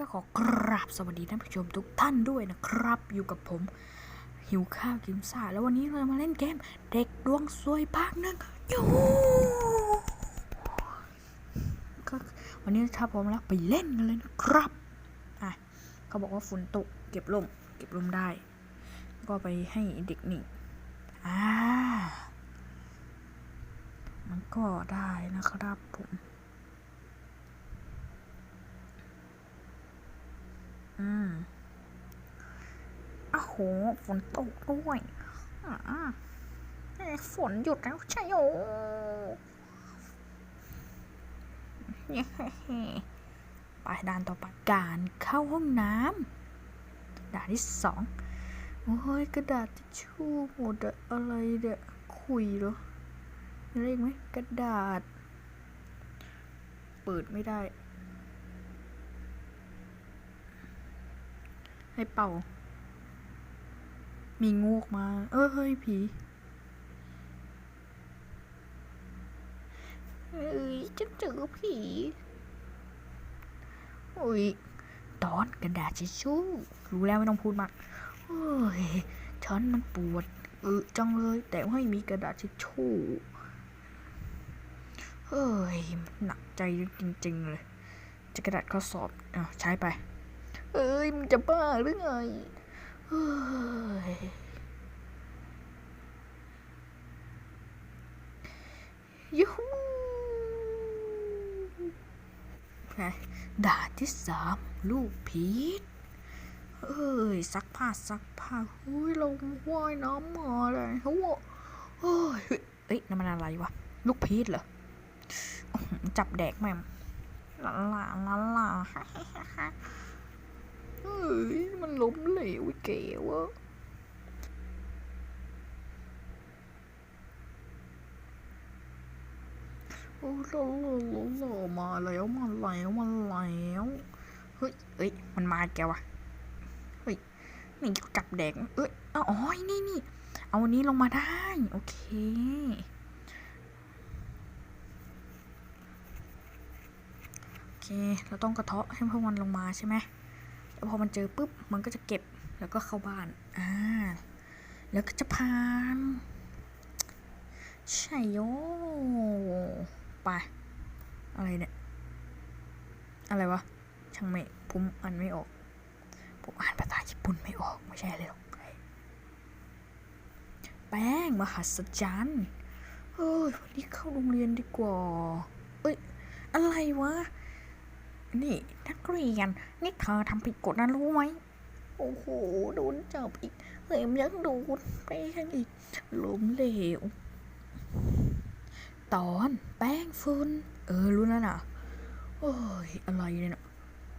ก็ขอกราบสวัสดีท่านผู้ชมทุกท่านด้วยนะครับ อยู่กับผม หิวข้าวกินซ่า แล้ววันนี้เราจะมาเล่นเกม เด็กดวงซวยภาคหนึ่งอยู่ก็วันนี้ถ้าพร้อมแล้วไปเล่นกันเลยนะครับอะเขาบอกว่าฝนตกเก็บลมเก็บลมได้ ก็ไปให้เด็กนี่อ่ามันก็ได้นะครับผม อืมอ้าวโห ฝนตกด้วยฝนหยุดแล้วใช่โย้ไปด่านต่อไปการเข้าห้องน้ำด่านที่สองโอ้ยกระดาษทิชชู่หมดอะอะไรเด็กคุยเหรอมีอะไรอีกไหมกระดาษ เปิดไม่ได้ ให้เป่า มีงูออกมา เออเฮ้ยผีเอ้ยจะเจอผีอุ้ยตอนกระดาษทิชชู่รู้แล้วไม่ต้องพูดมากเฮ้ยฉันมันปวดเออจังเลย แต่ไม่มีกระดาษทิชชู่เฮ้ยมันหนักใจจริง ๆ เลย จะกระดาษข้อสอบอะใช้ไป เอ้ยมึงจะบ้าหรือไงเฮ้ ยูฮูด่าที่สามลูกพีชเอ้ยซักผ้าซักผ้าหุ้ยลงว่ายน้ำมาเลยโอ้โหเฮ้ยเอ้ยนั่นมันอะไรวะ ลูกพีชเหรอ จับแดกแม่งลาลาลาลา ล้มเหลวไอ้เก๋วะโอ้โหโหโหมาแล้วมาแล้วมาแล้วเฮ้ยเอ้ยมันมาแกวะเฮ้ยนี่จับแดกเอ้ยอาอ๋อนี่นี่เอาอันนี้ลงมาได้โอเคโอเคเราต้องกระเทาะให้พวกมันลงมาใช่ไหม พอมันเจอปุ๊บมันก็จะเก็บแล้วก็เข้าบ้านอ่าแล้วก็จะพานใช่โยไปอะไรเนี่ยอะไรวะช่างไม่ผมอ่านไม่ออกผมอ่านภาษาญี่ปุ่นไม่ออกไม่ใช่เลยหรอกแป้งมหัศจรรย์เฮ้ยวันนี้เข้าโรงเรียนดีกว่า เอ้ย อะไรวะ นี่นักเรียน นี่เธอทำผิดกฎนะรู้ไหม โอ้โห โดนจับอีกเฮ้ยมยังโดนไปกันอีกล้มเหลว ตอนแป้งฝุ่น เออ รู้แล้วน่ะโอ้ย อะไรเนี่ยนะ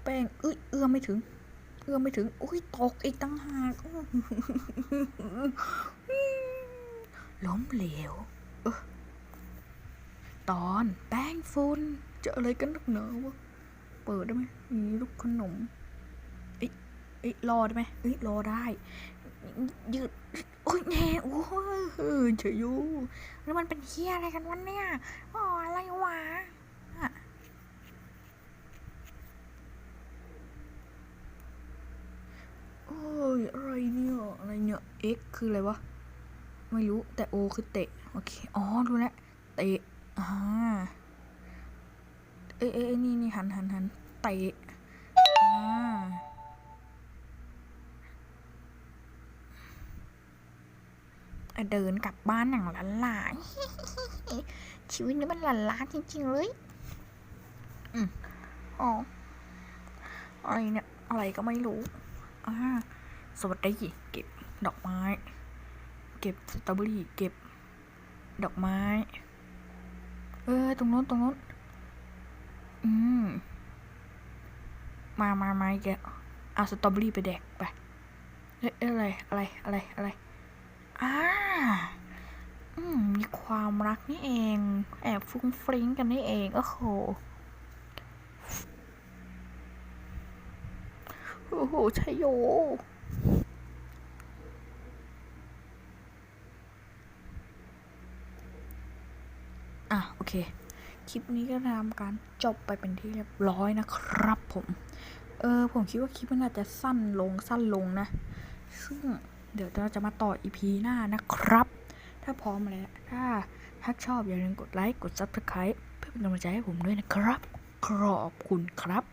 แป้งเอ้ยเอื้อไม่ถึง เอื้อไม่ถึงโอ้ย ตกอีกตั้งหากล้มเหลวเออตอนแป้งฝุ่นเจออะไรกันนักหนาวะ เปิดได้ไหมมีลูกขนมเอ้ยเอ้ยรอได้ไหมเอ้ยรอได้ ยืดโอ้ยแน่โอ้ยเฉยอยู่แล้วมันเป็นเฮียอะไรกันวะเนี่ยอ๋ออะไรวะอะโอ้ยอะไรเนี่ยอะไรเนี่ย X คืออะไรวะไม่รู้แต่ O คือเตะโอเคอ๋อรู้แล้วเตะอ่า อ้ยเอ้ยเอ้ยนี่นี่หันหันหันเตะอ่าเดินกลับบ้านอย่างลานหลานชีวิตนี้มันลานล้านจริง ๆ เลย อืมอ๋ออะไรเนี่ย อะไรก็ไม่รู้อ่าสวัสดีเก็บดอกไม้ เก็บสตรอเบอรี่ เก็บ ดอกไม้ เออ ตรงโน้น ตรงโน้น อืม มามามาอีกเอาสตรอเบอรี่ไปแดกไปเอ้ยเอ้ยอะไร อะไร อะไร อะไร อ่า อืม มีความรักนี่เอง แอบฟุ้งฟริ้งกันนี่เอง โอ้โห โอ้โหชัยโยอะ โอเค คลิปนี้ก็ทำการจบไปเป็นที่เรียบร้อยนะครับผม เออผมคิดว่าคลิปมันอาจจะสั้นลงสั้นลงนะ ซึ่งเดี๋ยวเราจะมาต่ออีพีหน้านะครับ ถ้าพร้อมแล้วถ้าถ้าชอบอย่าลืมกดไลค์ กด Subscribe เพื่อเป็นกำลังใจให้ผมด้วยนะครับ ขอบคุณครับ